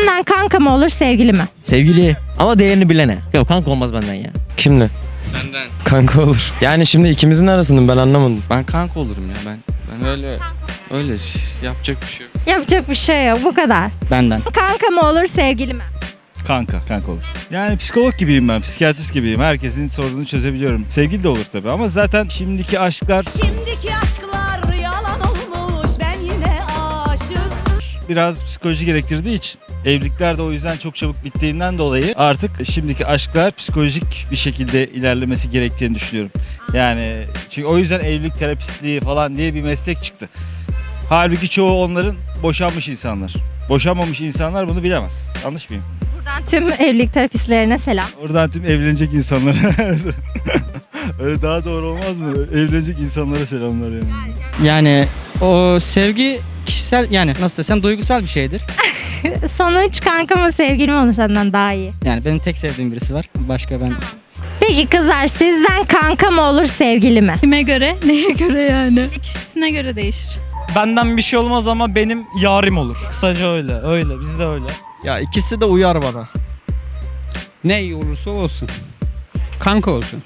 Senden kanka mı olur sevgili mi? Sevgili ama değerini bilene. Yok kanka olmaz benden ya. Kimle? Senden. Kanka olur. Yani şimdi ikimizin arasında ben anlamadım. Ben kanka olurum ya ben. Ben öyle öyle yapacak bir şey yok. Yapacak bir şey yok bu kadar. Benden. Kanka mı olur sevgili mi? Kanka, kanka olur. Yani psikolog gibiyim ben, psikiyatrist gibiyim. Herkesin sorununu çözebiliyorum. Sevgili de olur tabii ama zaten şimdiki aşklar Şimdiki aşklar yalan olmuş ben yine aşık biraz psikoloji gerektirdiği için evlilikler de o yüzden çok çabuk bittiğinden dolayı artık şimdiki aşklar psikolojik bir şekilde ilerlemesi gerektiğini düşünüyorum. Yani çünkü o yüzden evlilik terapistliği falan diye bir meslek çıktı. Halbuki çoğu onların boşanmış insanlar. Boşanmamış insanlar bunu bilemez. Yanlış mıyım? Buradan tüm evlilik terapistlerine selam. Oradan tüm evlenecek insanlara. Öyle daha doğru olmaz mı? Evlenecek insanlara selamlar yani. Yani o sevgi kişisel yani nasıl desem duygusal bir şeydir. Sonuç kanka mı sevgili mi olur senden daha iyi. Yani benim tek sevdiğim birisi var. Başka ben Peki kızlar sizden kanka mı olur sevgili mi? Kime göre? Neye göre yani? İkisine göre değişir. Benden bir şey olmaz ama benim yarim olur. Kısaca öyle. Öyle. Bizde öyle. Ya ikisi de uyar bana. Ne iyi olursa olsun. Kanka olsun.